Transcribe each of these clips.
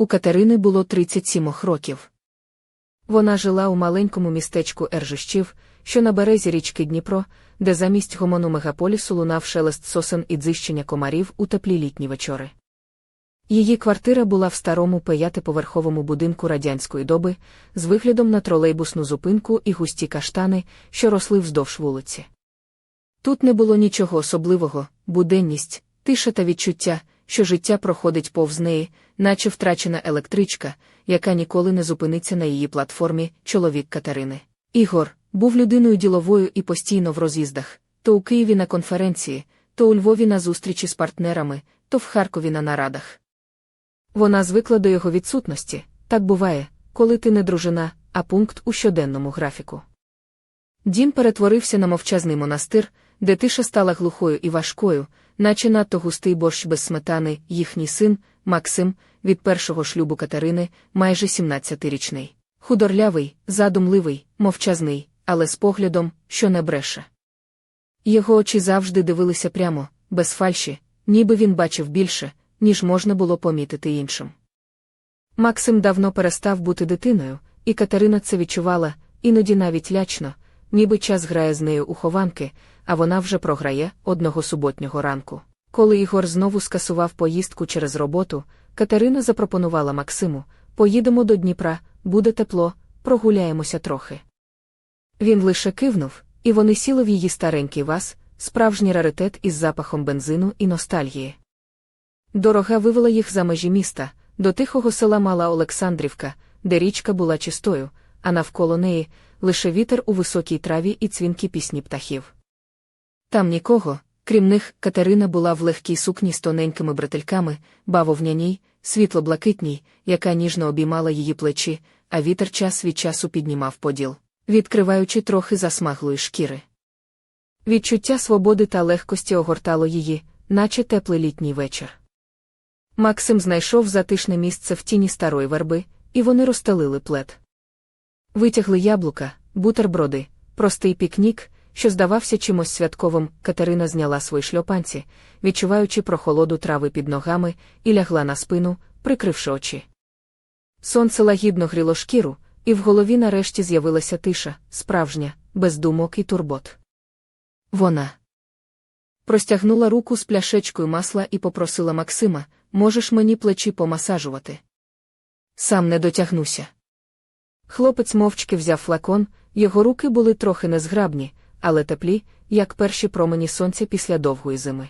У Катерини було 37 років. Вона жила у маленькому містечку Ержищів, що на березі річки Дніпро, де замість гомону мегаполісу лунав шелест сосен і дзищення комарів у теплі літні вечори. Її квартира була в старому п'ятиповерховому будинку радянської доби, з виглядом на тролейбусну зупинку і густі каштани, що росли вздовж вулиці. Тут не було нічого особливого, буденність, тиша та відчуття, що життя проходить повз неї, наче втрачена електричка, яка ніколи не зупиниться на її платформі, чоловік Катерини. Ігор був людиною діловою і постійно в роз'їздах, то у Києві на конференції, то у Львові на зустрічі з партнерами, то в Харкові на нарадах. Вона звикла до його відсутності, так буває, коли ти не дружина, а пункт у щоденному графіку. Дім перетворився на мовчазний монастир, де тиша стала глухою і важкою, наче надто густий борщ без сметани, їхній син, Максим, від першого шлюбу Катерини, майже 17-річний. Худорлявий, задумливий, мовчазний, але з поглядом, що не бреше. Його очі завжди дивилися прямо, без фальші, ніби він бачив більше, ніж можна було помітити іншим. Максим давно перестав бути дитиною, і Катерина це відчувала, іноді навіть лячно, ніби час грає з нею у хованки, а вона вже програє одного суботнього ранку. Коли Ігор знову скасував поїздку через роботу, Катерина запропонувала Максиму: поїдемо до Дніпра, буде тепло, прогуляємося трохи. Він лише кивнув, і вони сіли в її старенький ваз, справжній раритет із запахом бензину і ностальгії. Дорога вивела їх за межі міста, до тихого села Мала Олександрівка, де річка була чистою, а навколо неї лише вітер у високій траві і цвінкі пісні птахів. Там нікого, крім них, Катерина була в легкій сукні з тоненькими бретельками, бавовняній, світло-блакитній, яка ніжно обіймала її плечі, а вітер час від часу піднімав поділ, відкриваючи трохи засмаглої шкіри. Відчуття свободи та легкості огортало її, наче теплий літній вечір. Максим знайшов затишне місце в тіні старої верби, і вони розстелили плед. Витягли яблука, бутерброди, простий пікнік, що здавався чимось святковим, Катерина зняла свої шльопанці, відчуваючи прохолоду трави під ногами, і лягла на спину, прикривши очі. Сонце лагідно гріло шкіру, і в голові нарешті з'явилася тиша, справжня, без думок і турбот. Вона простягнула руку з пляшечкою масла і попросила Максима можеш мені плечі помасажувати. Сам не дотягнуся. Хлопець мовчки взяв флакон, його руки були трохи незграбні, але теплі, як перші промені сонця після довгої зими.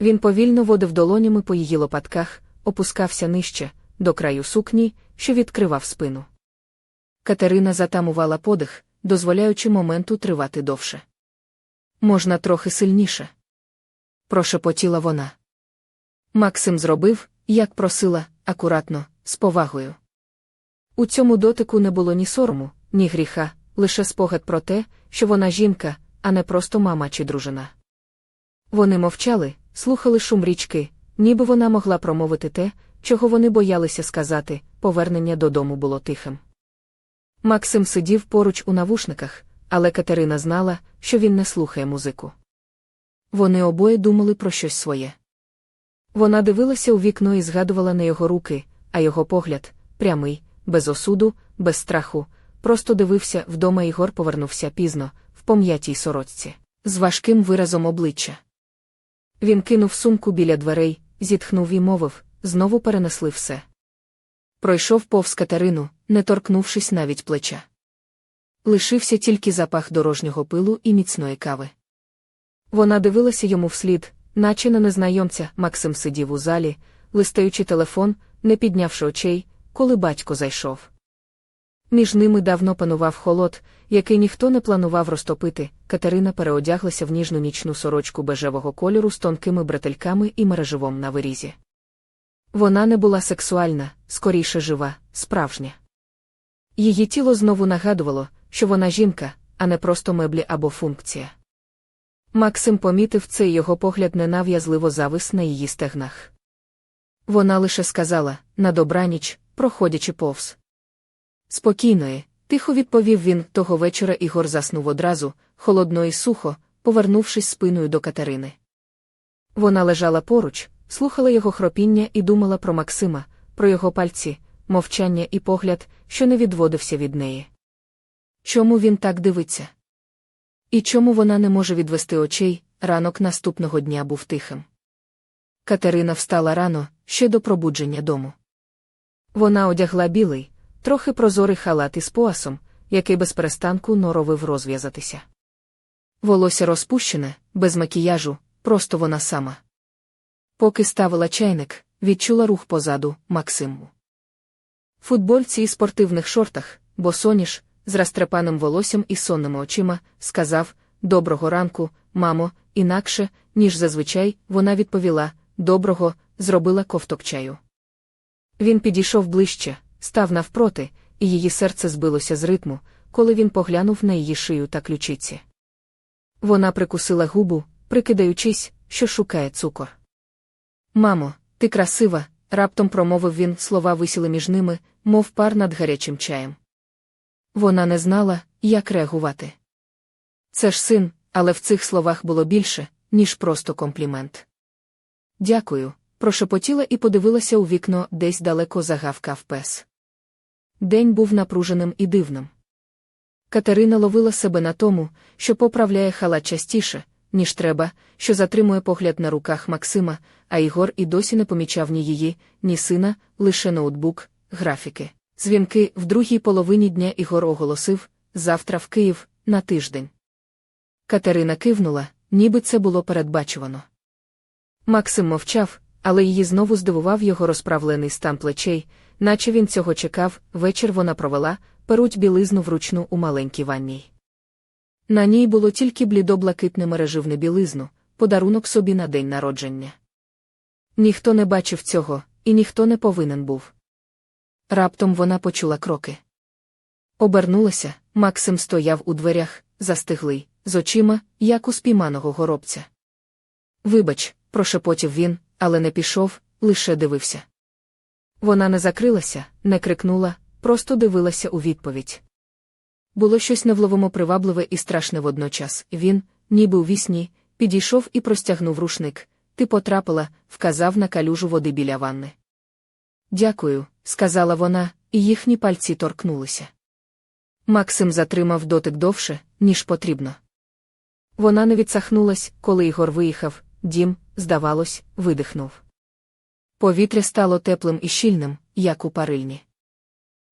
Він повільно водив долонями по її лопатках, опускався нижче, до краю сукні, що відкривав спину. Катерина затамувала подих, дозволяючи моменту тривати довше. Можна трохи сильніше. Прошепотіла вона. Максим зробив, як просила, акуратно, з повагою. У цьому дотику не було ні сорому, ні гріха, лише спогад про те, що вона жінка, а не просто мама чи дружина. Вони мовчали, слухали шум річки, ніби вона могла промовити те, чого вони боялися сказати, повернення додому було тихим. Максим сидів поруч у навушниках, але Катерина знала, що він не слухає музику. Вони обоє думали про щось своє. Вона дивилася у вікно і згадувала на його руки, а його погляд прямий, без осуду, без страху, просто дивився вдома Ігор повернувся пізно, в пом'ятій сорочці, з важким виразом обличчя. Він кинув сумку біля дверей, зітхнув і мовив знову перенесли все. Пройшов повз Катерину, не торкнувшись навіть плеча. Лишився тільки запах дорожнього пилу і міцної кави. Вона дивилася йому вслід, наче на незнайомця, Максим сидів у залі, листаючи телефон, не піднявши очей, коли батько зайшов. Між ними давно панував холод, який ніхто не планував розтопити. Катерина переодяглася в ніжну нічну сорочку бежевого кольору з тонкими бретельками і мереживом на вирізі. Вона не була сексуальна, скоріше жива, справжня. Її тіло знову нагадувало, що вона жінка, а не просто меблі або функція. Максим помітив це і його погляд ненав'язливо завис на її стегнах. Вона лише сказала на добраніч, проходячи повз. Спокійної, тихо відповів він того вечора Ігор заснув одразу, холодно і сухо, повернувшись спиною до Катерини. Вона лежала поруч, слухала його хропіння і думала про Максима, про його пальці, мовчання і погляд, що не відводився від неї. Чому він так дивиться? І чому вона не може відвести очей, ранок наступного дня був тихим. Катерина встала рано, ще до пробудження дому. Вона одягла білий, трохи прозорий халат із поясом, який без перестанку норовив розв'язатися. Волосся розпущене, без макіяжу, просто вона сама. Поки ставила чайник, відчула рух позаду Максиму. Футбольці і спортивних шортах, бо соніш, з розтрепаним волоссям і сонними очима, сказав Доброго ранку, мамо, інакше, ніж зазвичай, вона відповіла Доброго, зробила ковток чаю. Він підійшов ближче, став навпроти, і її серце збилося з ритму, коли він поглянув на її шию та ключиці. Вона прикусила губу, прикидаючись, що шукає цукор. Мамо, ти красива, раптом промовив він, слова висіли між ними, мов пар над гарячим чаєм. Вона не знала, як реагувати. Це ж син, але в цих словах було більше, ніж просто комплімент. Дякую, прошепотіла і подивилася у вікно, десь далеко загавкав пес. День був напруженим і дивним. Катерина ловила себе на тому, що поправляє халат частіше, ніж треба, що затримує погляд на руках Максима, а Ігор і досі не помічав ні її, ні сина, лише ноутбук, графіки. Дзвінки в другій половині дня Ігор оголосив завтра в Київ на тиждень. Катерина кивнула, ніби це було передбачувано. Максим мовчав, але її знову здивував його розправлений стан плечей, наче він цього чекав, вечір вона провела, перуть білизну вручну у маленькій ванній. На ній було тільки блідоблакитне мереживне білизну, подарунок собі на день народження. Ніхто не бачив цього, і ніхто не повинен був. Раптом вона почула кроки. Обернулася, Максим стояв у дверях, застиглий, з очима, як у спійманого горобця. Вибач, прошепотів він, але не пішов, лише дивився. Вона не закрилася, не крикнула, просто дивилася у відповідь. Було щось невловимо привабливе і страшне водночас. Він, ніби у вісні, підійшов і простягнув рушник. Ти потрапила, вказав на калюжу води біля ванни. Дякую, сказала вона, і їхні пальці торкнулися. Максим затримав дотик довше, ніж потрібно. Вона не відсахнулась, коли Ігор виїхав, дім, здавалось, видихнув. Повітря стало теплим і щільним, як у парильні.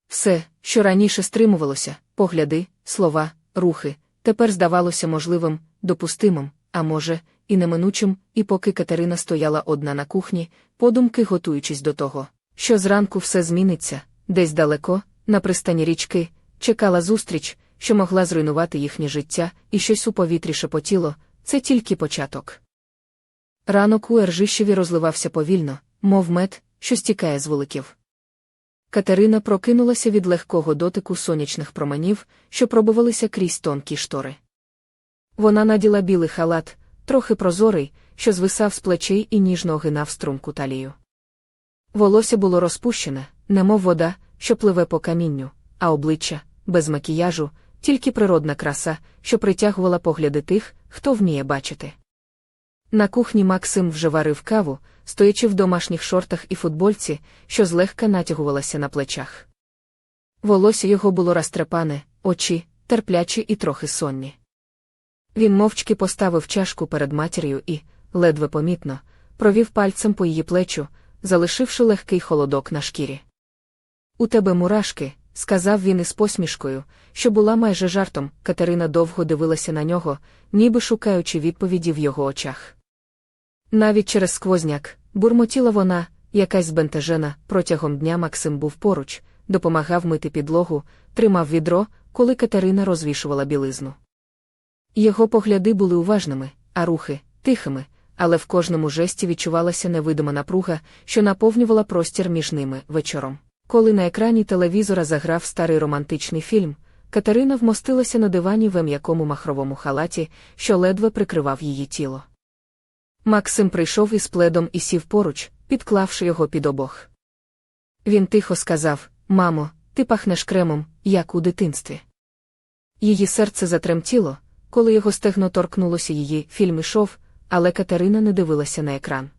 Все, що раніше стримувалося, погляди, слова, рухи, тепер здавалося можливим, допустимим, а може, і неминучим, і поки Катерина стояла одна на кухні, подумки готуючись до того, що зранку все зміниться, десь далеко, на пристані річки, чекала зустріч, що могла зруйнувати їхнє життя, і щось у повітрі шепотіло, це тільки початок. Ранок у Ержищеві розливався повільно, мов мед, що стікає з вуликів. Катерина прокинулася від легкого дотику сонячних променів, що пробувалися крізь тонкі штори. Вона наділа білий халат, трохи прозорий, що звисав з плечей і ніжно огинав струмку талію. Волосся було розпущене, немов вода, що пливе по камінню, а обличчя без макіяжу, тільки природна краса, що притягувала погляди тих, хто вміє бачити. На кухні Максим вже варив каву, стоячи в домашніх шортах і футбольці, що злегка натягувалася на плечах. Волосся його було розтрепане, очі, терплячі і трохи сонні. Він мовчки поставив чашку перед матір'ю і, ледве помітно, провів пальцем по її плечу, залишивши легкий холодок на шкірі. У тебе мурашки, сказав він із посмішкою, що була майже жартом. Катерина довго дивилася на нього, ніби шукаючи відповіді в його очах. Навіть через сквозняк, бурмотіла вона, якась збентежена, протягом дня Максим був поруч, допомагав мити підлогу, тримав відро, коли Катерина розвішувала білизну. Його погляди були уважними, а рухи тихими, але в кожному жесті відчувалася невидима напруга, що наповнювала простір між ними вечором. Коли на екрані телевізора заграв старий романтичний фільм, Катерина вмостилася на дивані в м'якому махровому халаті, що ледве прикривав її тіло. Максим прийшов із пледом і сів поруч, підклавши його під обох. Він тихо сказав Мамо, ти пахнеш кремом, як у дитинстві. Її серце затремтіло, коли його стегно торкнулося її, фільм ішов, але Катерина не дивилася на екран.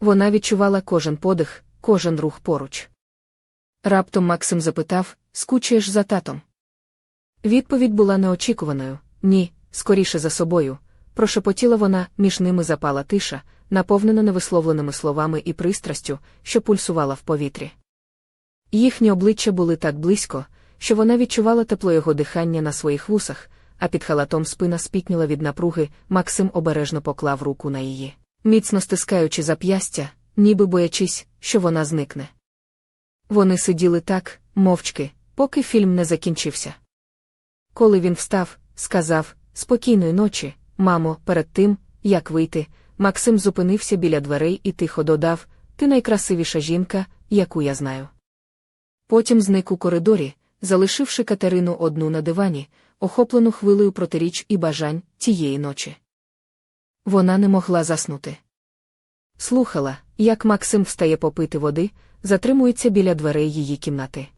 Вона відчувала кожен подих, кожен рух поруч. Раптом Максим запитав скучаєш за татом? Відповідь була неочікуваною ні, скоріше за собою. Прошепотіла вона, між ними запала тиша, наповнена невисловленими словами і пристрастю, що пульсувала в повітрі. Їхні обличчя були так близько, що вона відчувала тепло його дихання на своїх вусах, а під халатом спина спітніла від напруги, Максим обережно поклав руку на її, міцно стискаючи зап'ястя, ніби боячись, що вона зникне. Вони сиділи так, мовчки, поки фільм не закінчився. Коли він встав, сказав Спокійної ночі, мамо, перед тим, як вийти, Максим зупинився біля дверей і тихо додав Ти найкрасивіша жінка, яку я знаю. Потім зник у коридорі, залишивши Катерину одну на дивані, охоплену хвилею протиріч і бажань тієї ночі. Вона не могла заснути. Слухала, як Максим встає попити води, затримується біля дверей її кімнати.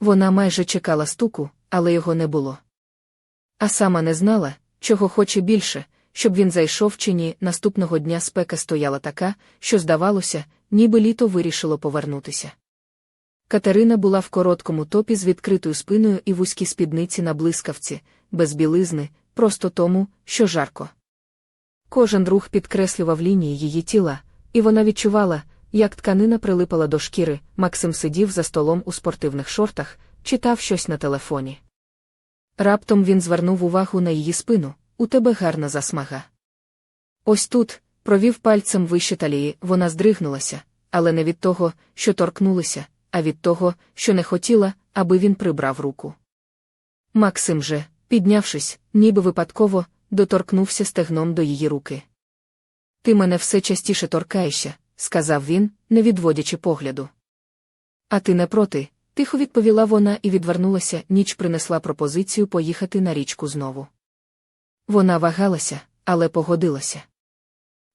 Вона майже чекала стуку, але його не було. А сама не знала, чого хоче більше, щоб він зайшов чи ні. Наступного дня спека стояла така, що, здавалося, ніби літо вирішило повернутися. Катерина була в короткому топі з відкритою спиною і вузькій спідниці на блискавці, без білизни, просто тому, що жарко. Кожен рух підкреслював лінії її тіла, і вона відчувала, як тканина прилипала до шкіри. Максим сидів за столом у спортивних шортах, читав щось на телефоні. Раптом він звернув увагу на її спину у тебе гарна засмага. Ось тут, провів пальцем вище талії, вона здригнулася, але не від того, що торкнулися, а від того, що не хотіла, аби він прибрав руку. Максим же, піднявшись, ніби випадково, доторкнувся стегном до її руки. Ти мене все частіше торкаєшся, сказав він, не відводячи погляду. А ти не проти, тихо відповіла вона і відвернулася, ніч принесла пропозицію поїхати на річку знову. Вона вагалася, але погодилася.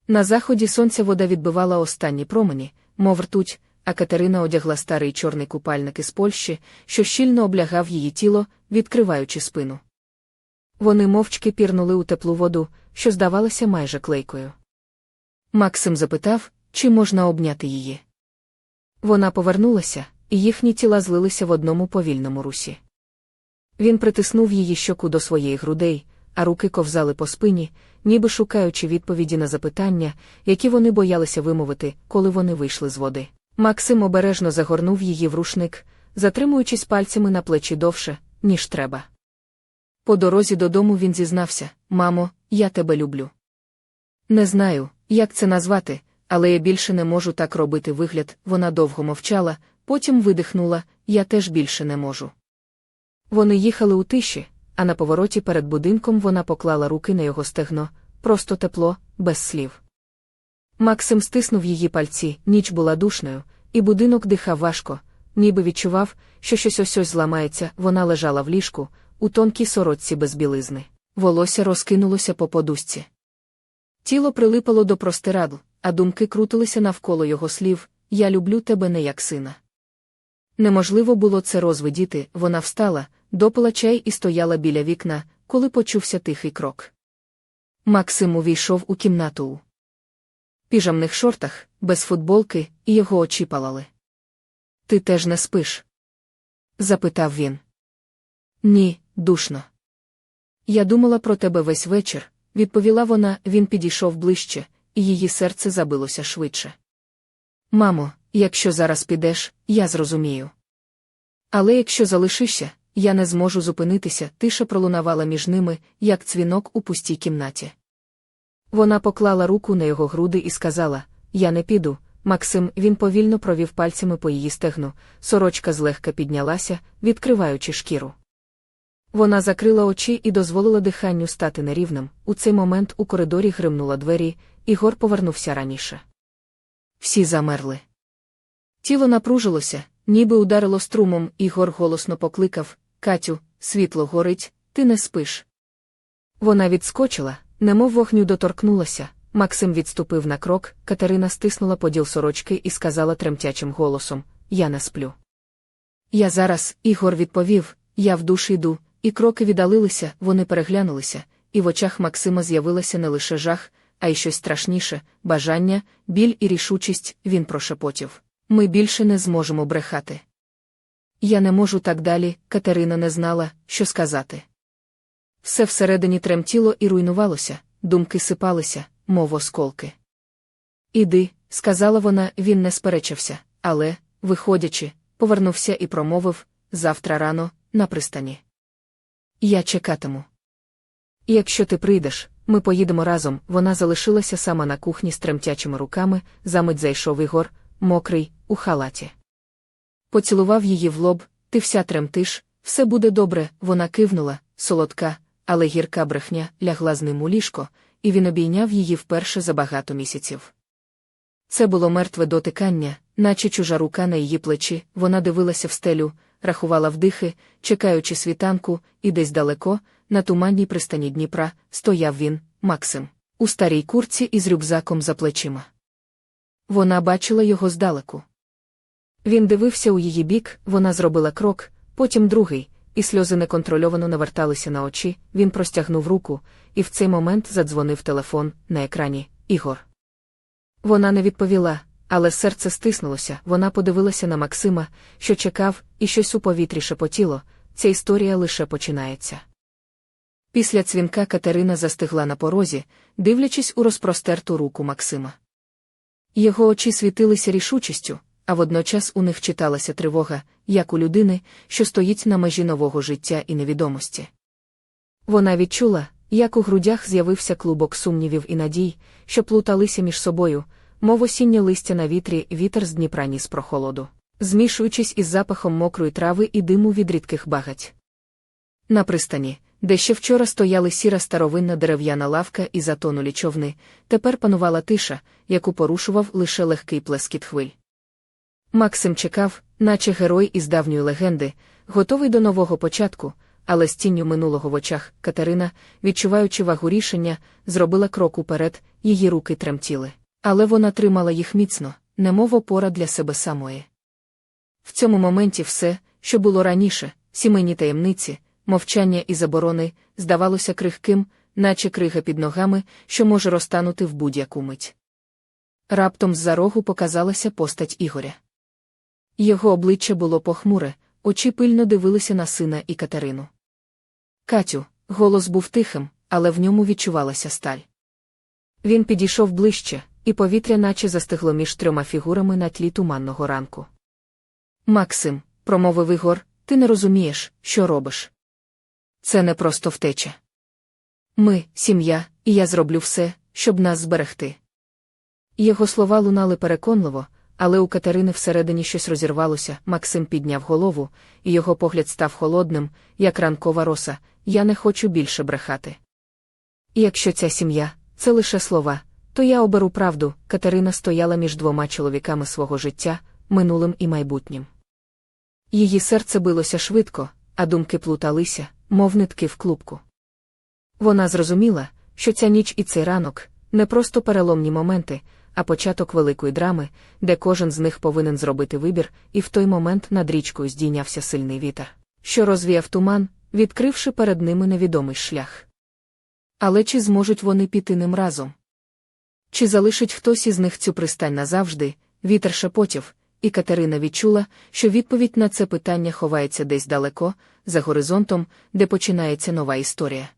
На заході сонця вода відбивала останні промені, мов ртуть, а Катерина одягла старий чорний купальник із Польщі, що щільно облягав її тіло, відкриваючи спину. Вони мовчки пірнули у теплу воду, що здавалася майже клейкою. Максим запитав, чи можна обняти її. Вона повернулася, і їхні тіла злилися в одному повільному русі. Він притиснув її щоку до своєї грудей, а руки ковзали по спині, ніби шукаючи відповіді на запитання, які вони боялися вимовити, коли вони вийшли з води. Максим обережно загорнув її в рушник, затримуючись пальцями на плечі довше, ніж треба. По дорозі додому він зізнався Мамо, я тебе люблю. Не знаю, як це назвати, але я більше не можу так робити вигляд. Вона довго мовчала, потім видихнула я теж більше не можу. Вони їхали у тиші, а на повороті перед будинком вона поклала руки на його стегно, просто тепло, без слів. Максим стиснув її пальці, ніч була душною, і будинок дихав важко, ніби відчував, що щось ось ось зламається, вона лежала в ліжку, у тонкій сорочці без білизни. Волосся розкинулося по подушці. Тіло прилипало до простирадл, а думки крутилися навколо його слів Я люблю тебе не як сина. Неможливо було це розвидіти, вона встала, допила чай і стояла біля вікна, коли почувся тихий крок. Максим увійшов у кімнату у піжамних шортах, без футболки, і його очі палали. Ти теж не спиш? запитав він. Ні, душно. Я думала про тебе весь вечір, відповіла вона, він підійшов ближче, і її серце забилося швидше. Мамо, якщо зараз підеш, я зрозумію. Але якщо залишишся, я не зможу зупинитися, тиша пролунавала між ними, як дзвінок у пустій кімнаті. Вона поклала руку на його груди і сказала: Я не піду. Максим він повільно провів пальцями по її стегну, сорочка злегка піднялася, відкриваючи шкіру. Вона закрила очі і дозволила диханню стати нерівним. У цей момент у коридорі гримнула двері, Ігор повернувся раніше. Всі замерли. Тіло напружилося, ніби ударило струмом, Ігор голосно покликав Катю, світло горить, ти не спиш. Вона відскочила, немов вогню доторкнулася. Максим відступив на крок, Катерина стиснула поділ сорочки і сказала тремтячим голосом Я не сплю. Я зараз, Ігор відповів, я в душ йду, і кроки віддалилися, вони переглянулися, і в очах Максима з'явилося не лише жах, а й щось страшніше бажання, біль і рішучість, він прошепотів. Ми більше не зможемо брехати. Я не можу так далі, Катерина не знала, що сказати. Все всередині тремтіло і руйнувалося, думки сипалися, мов осколки. Іди, сказала вона, він не сперечався, але, виходячи, повернувся і промовив завтра рано, на пристані. Я чекатиму. Якщо ти прийдеш, ми поїдемо разом. Вона залишилася сама на кухні з тремтячими руками, замить зайшов Ігор, мокрий, у халаті. Поцілував її в лоб, ти вся тремтиш, все буде добре, вона кивнула, солодка, але гірка брехня лягла з ним у ліжко, і він обійняв її вперше за багато місяців. Це було мертве дотикання, наче чужа рука на її плечі, вона дивилася в стелю, рахувала вдихи, чекаючи світанку, і десь далеко, на туманній пристані Дніпра, стояв він, Максим, у старій курці із рюкзаком за плечима. Вона бачила його здалеку. Він дивився у її бік, вона зробила крок, потім другий, і сльози неконтрольовано наверталися на очі. Він простягнув руку, і в цей момент задзвонив телефон на екрані Ігор. Вона не відповіла, але серце стиснулося, вона подивилася на Максима, що чекав, і щось у повітрі шепотіло. Ця історія лише починається. Після цвінка Катерина застигла на порозі, дивлячись у розпростерту руку Максима. Його очі світилися рішучістю, а водночас у них читалася тривога, як у людини, що стоїть на межі нового життя і невідомості. Вона відчула, як у грудях з'явився клубок сумнівів і надій, що плуталися між собою, мов осіннє листя на вітрі, вітер з Дніпра ніс прохолоду, змішуючись із запахом мокрої трави і диму від рідких багать. На пристані, де ще вчора стояли сіра старовинна дерев'яна лавка і затонулі човни, тепер панувала тиша, яку порушував лише легкий плескіт хвиль. Максим чекав, наче герой із давньої легенди, готовий до нового початку, але з тінню минулого в очах Катерина, відчуваючи вагу рішення, зробила крок уперед, її руки тремтіли. Але вона тримала їх міцно, немов опора для себе самої. В цьому моменті все, що було раніше, сімейні таємниці, мовчання і заборони, здавалося крихким, наче крига під ногами, що може розтанути в будь-яку мить. Раптом з-за рогу показалася постать Ігоря. Його обличчя було похмуре, очі пильно дивилися на сина і Катерину. Катю, голос був тихим, але в ньому відчувалася сталь. Він підійшов ближче, і повітря наче застигло між трьома фігурами на тлі туманного ранку. Максим, промовив Ігор, ти не розумієш, що робиш. Це не просто втеча. Ми, сім'я, і я зроблю все, щоб нас зберегти. Його слова лунали переконливо, але у Катерини всередині щось розірвалося. Максим підняв голову, і його погляд став холодним, як ранкова роса. Я не хочу більше брехати. І якщо ця сім'я це лише слова, то я оберу правду. Катерина стояла між двома чоловіками свого життя, минулим і майбутнім. Її серце билося швидко, а думки плуталися, мов нитки в клубку. Вона зрозуміла, що ця ніч і цей ранок не просто переломні моменти, а початок великої драми, де кожен з них повинен зробити вибір, і в той момент над річкою здійнявся сильний вітер, що розвіяв туман, відкривши перед ними невідомий шлях. Але чи зможуть вони піти ним разом? Чи залишить хтось із них цю пристань назавжди, вітер шепотів, і Катерина відчула, що відповідь на це питання ховається десь далеко, за горизонтом, де починається нова історія.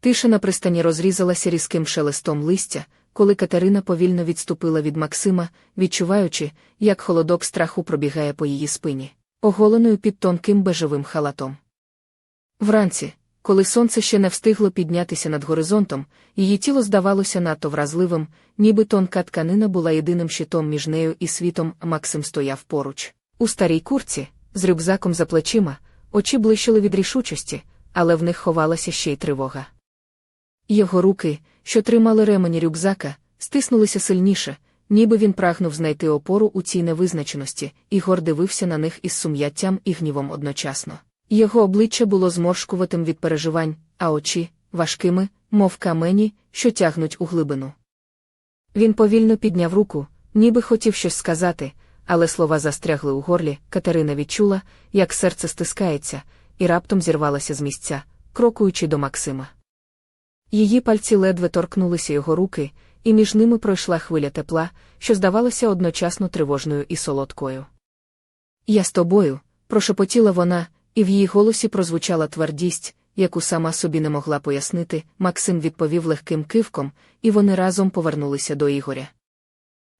Тиша на пристані розрізалася різким шелестом листя, коли Катерина повільно відступила від Максима, відчуваючи, як холодок страху пробігає по її спині, оголеною під тонким бежевим халатом. Вранці, коли сонце ще не встигло піднятися над горизонтом, її тіло здавалося надто вразливим, ніби тонка тканина була єдиним щитом між нею і світом, Максим стояв поруч. У старій курці, з рюкзаком за плечима, очі блищили від рішучості, але в них ховалася ще й тривога. Його руки, що тримали ремені рюкзака, стиснулися сильніше, ніби він прагнув знайти опору у цій невизначеності, Ігор дивився на них із сум'яттям і гнівом одночасно. Його обличчя було зморшкуватим від переживань, а очі важкими, мов камені, що тягнуть у глибину. Він повільно підняв руку, ніби хотів щось сказати, але слова застрягли у горлі. Катерина відчула, як серце стискається, і раптом зірвалася з місця, крокуючи до Максима. Її пальці ледве торкнулися його руки, і між ними пройшла хвиля тепла, що здавалася одночасно тривожною і солодкою. Я з тобою, прошепотіла вона, і в її голосі прозвучала твердість, яку сама собі не могла пояснити. Максим відповів легким кивком, і вони разом повернулися до Ігоря.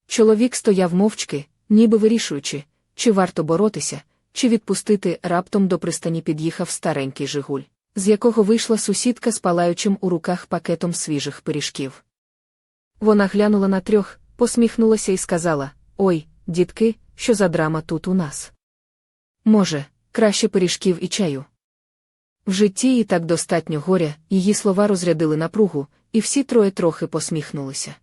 Чоловік стояв мовчки, ніби вирішуючи, чи варто боротися, чи відпустити раптом до пристані під'їхав старенький Жигуль, з якого вийшла сусідка з палаючим у руках пакетом свіжих пиріжків. Вона глянула на трьох, посміхнулася і сказала: Ой, дітки, що за драма тут у нас? Може, краще пиріжків і чаю. В житті і так достатньо горя, її слова розрядили напругу, і всі троє трохи посміхнулися.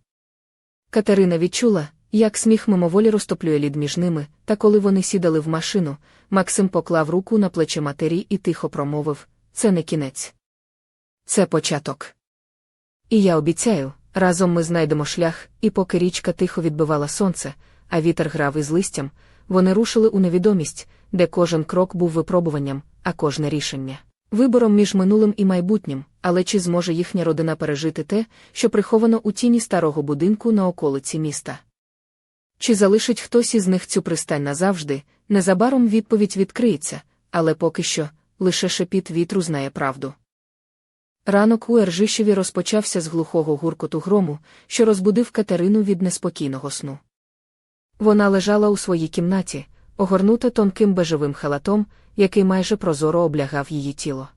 Катерина відчула, як сміх мимоволі розтоплює лід між ними, та коли вони сідали в машину, Максим поклав руку на плече матері і тихо промовив це не кінець. Це початок. І я обіцяю, разом ми знайдемо шлях, і поки річка тихо відбивала сонце, а вітер грав із листям, вони рушили у невідомість, де кожен крок був випробуванням, а кожне рішення вибором між минулим і майбутнім, але чи зможе їхня родина пережити те, що приховано у тіні старого будинку на околиці міста? Чи залишить хтось із них цю пристань назавжди, незабаром відповідь відкриється, але поки що лише шепіт вітру знає правду. Ранок у Ержишеві розпочався з глухого гуркоту грому, що розбудив Катерину від неспокійного сну. Вона лежала у своїй кімнаті, огорнута тонким бежевим халатом, який майже прозоро облягав її тіло.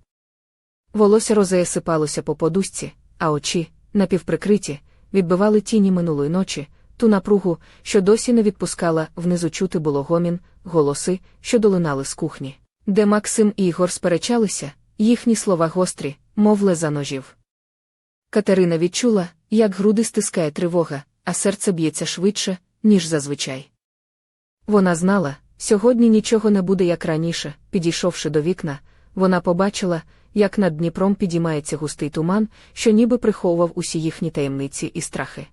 Волосся розея сипалося по подушці, а очі, напівприкриті, відбивали тіні минулої ночі, ту напругу, що досі не відпускала, внизу чути було гомін, голоси, що долинали з кухні, де Максим і Ігор сперечалися, їхні слова гострі, мов леза ножів. Катерина відчула, як груди стискає тривога, а серце б'ється швидше, ніж зазвичай. Вона знала, сьогодні нічого не буде як раніше, підійшовши до вікна, вона побачила, як над Дніпром підіймається густий туман, що ніби приховував усі їхні таємниці і страхи.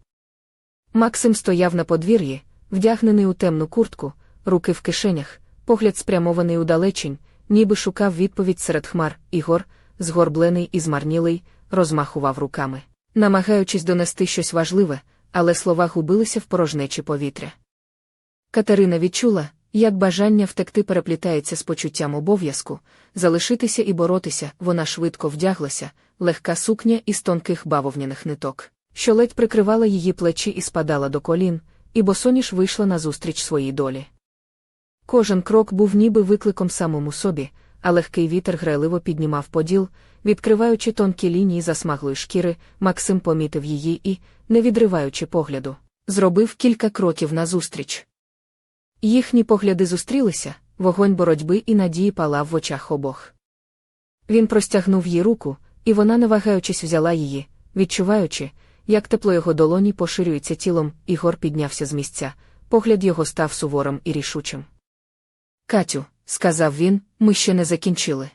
Максим стояв на подвір'ї, вдягнений у темну куртку, руки в кишенях, погляд спрямований удалечінь, ніби шукав відповідь серед хмар, Ігор, згорблений і змарнілий, розмахував руками, намагаючись донести щось важливе, але слова губилися в порожнечі повітря. Катерина відчула, як бажання втекти переплітається з почуттям обов'язку, залишитися і боротися, вона швидко вдяглася, легка сукня із тонких бавовняних ниток, що ледь прикривала її плечі і спадала до колін, і босоніж вийшла назустріч своїй долі. Кожен крок був ніби викликом самому собі, а легкий вітер грайливо піднімав поділ, відкриваючи тонкі лінії засмаглої шкіри, Максим помітив її і, не відриваючи погляду, зробив кілька кроків назустріч. Їхні погляди зустрілися, вогонь боротьби і надії палав в очах обох. Він простягнув їй руку, і вона, не вагаючись, взяла її, відчуваючи, як тепло його долоні поширюється тілом, Ігор піднявся з місця, погляд його став суворим і рішучим. Катю, сказав він, ми ще не закінчили.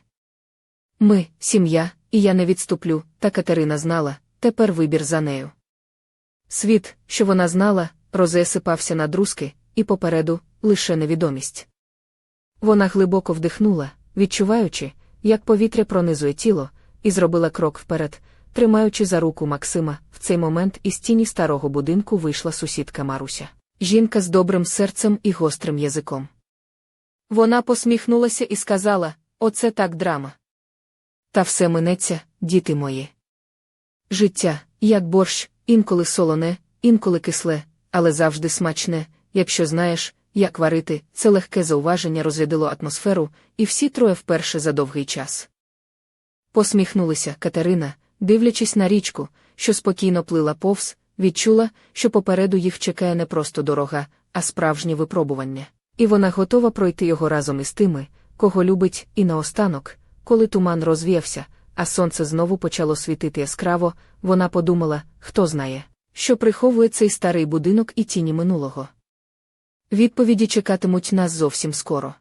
Ми, сім'я, і я не відступлю, та Катерина знала, тепер вибір за нею. Світ, що вона знала, розесипався на друзки, і попереду лише невідомість. Вона глибоко вдихнула, відчуваючи, як повітря пронизує тіло, і зробила крок вперед, тримаючи за руку Максима. В цей момент із тіні старого будинку вийшла сусідка Маруся. Жінка з добрим серцем і гострим язиком. Вона посміхнулася і сказала: Оце так драма. Та все минеться, діти мої. Життя, як борщ, інколи солоне, інколи кисле, але завжди смачне, якщо знаєш, як варити, це легке зауваження розрядило атмосферу, і всі троє вперше за довгий час. Посміхнулася Катерина, дивлячись на річку, що спокійно плила повз, відчула, що попереду їх чекає не просто дорога, а справжнє випробування. І вона готова пройти його разом із тими, кого любить, і наостанок, коли туман розвіявся, а сонце знову почало світити яскраво, вона подумала, хто знає, що приховує цей старий будинок і тіні минулого. Відповіді чекатимуть нас зовсім скоро.